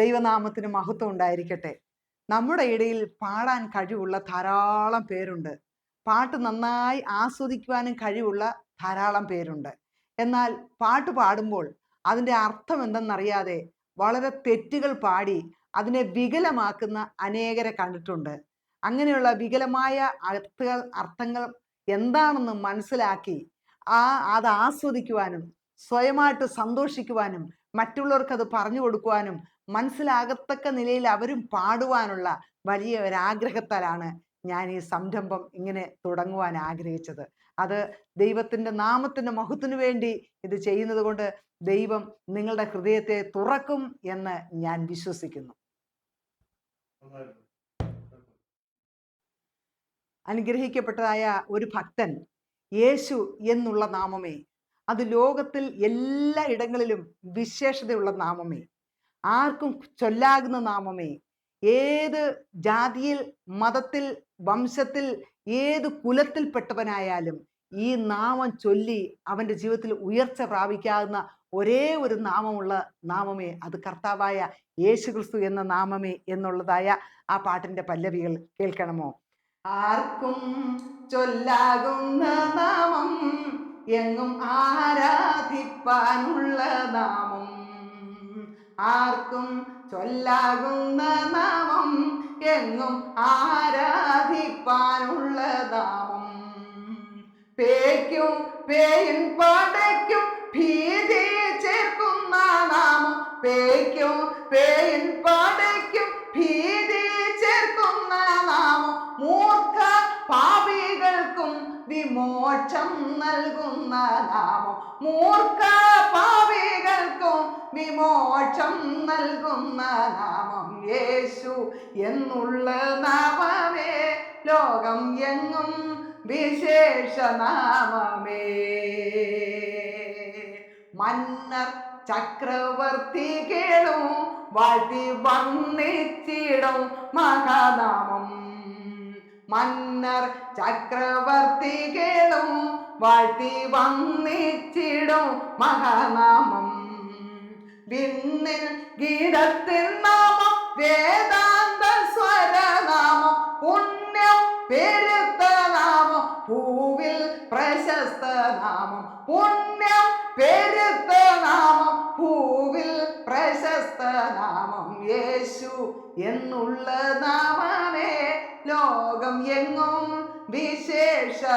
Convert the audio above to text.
ദൈവനാമത്തിന് മഹത്വം ഉണ്ടായിരിക്കട്ടെ. നമ്മുടെ ഇടയിൽ പാടാൻ കഴിവുള്ള ധാരാളം പേരുണ്ട്. പാട്ട് നന്നായി ആസ്വദിക്കുവാനും കഴിവുള്ള ധാരാളം പേരുണ്ട്. എന്നാൽ പാട്ട് പാടുമ്പോൾ അതിന്റെ അർത്ഥം എന്തെന്നറിയാതെ വളരെ തെറ്റുകൾ പാടി അതിനെ വികലമാക്കുന്ന അനേകരെ കണ്ടിട്ടുണ്ട്. അങ്ങനെയുള്ള വികലമായ അർത്ഥങ്ങൾ അർത്ഥങ്ങൾ എന്താണെന്ന് മനസ്സിലാക്കി ആ അത് ആസ്വദിക്കുവാനും സ്വയമായിട്ട് സന്തോഷിക്കുവാനും മറ്റുള്ളവർക്ക് അത് പറഞ്ഞു കൊടുക്കുവാനും മനസ്സിലാകത്തക്ക നിലയിൽ അവരും പാടുവാനുള്ള വലിയ ഒരാഗ്രഹത്താലാണ് ഞാൻ ഈ സംരംഭം ഇങ്ങനെ തുടങ്ങുവാൻ ആഗ്രഹിച്ചത്. അത് ദൈവത്തിന്റെ നാമത്തിന്റെ മഹത്വത്തിനു വേണ്ടി ഇത് ചെയ്യുന്നത് കൊണ്ട് ദൈവം നിങ്ങളുടെ ഹൃദയത്തെ തുറക്കും എന്ന് ഞാൻ വിശ്വസിക്കുന്നു. അനുഗ്രഹിക്കപ്പെട്ടതായ ഒരു ഭക്തൻ യേശു എന്നുള്ള നാമമേ അത് ലോകത്തിൽ എല്ലാ ഇടങ്ങളിലും വിശേഷതയുള്ള നാമമേ. ആർക്കും ചൊല്ലാകുന്ന നാമമേ. ഏത് ജാതിയിൽ മതത്തിൽ വംശത്തിൽ ഏത് കുലത്തിൽപ്പെട്ടവനായാലും ഈ നാമം ചൊല്ലി അവന്റെ ജീവിതത്തിൽ ഉയർച്ച പ്രാപിക്കാവുന്ന ഒരേ ഒരു നാമമുള്ള നാമമേ. അത് കർത്താവായ യേശുക്രിസ്തു എന്ന നാമമേ എന്നുള്ളതായ ആ പാട്ടിന്റെ പല്ലവികൾ കേൾക്കണമോ? ആർക്കും ചൊല്ലാകുന്ന നാമം എങ്ങും ആരാധിപ്പാനുള്ള നാമം. ആർക്കും ചൊല്ലാകുന്ന നാമം എങ്ങും ആരാധിപ്പാനുള്ള നാമം. പേയ്ക്കും പേയിൻ പാടയ്ക്കും ഭീതി ചേർക്കുന്ന നാമം. പേയ്ക്കും പേയിൻ പാടയ്ക്കും ഭീതി വിമോക്ഷം നൽകുന്ന നാമം. മൂർഖ പാവികൾക്കും വിമോക്ഷം നൽകുന്ന നാമം യേശു എന്നുള്ള നാമമേ. ലോകം എങ്ങും വിശേഷ നാമമേ. മന്നർ ചക്രവർത്തി കേളും വാഴ്ത്തി വന്നിച്ചിടും മഹാനാമം. മന്നർ ചക്രവർത്തി കേളും വാഴ്ത്തി വന്നിച്ചിടും മഹാനാമം. വിണ്ണിൽ ഗീതത്തിൽ നാമം വേദാന്ത സ്വരനാമം പുണ്യം പെരുത്ത നാമം പൂവിൽ പ്രശസ്ത നാമം പുണ്യം പെരുത്ത നാമം പൂവിൽ പ്രശസ്ത നാമം യേശു എന്നുള്ള നാമമേ ലോകം എങ്ങും വിശേഷനാമമേ.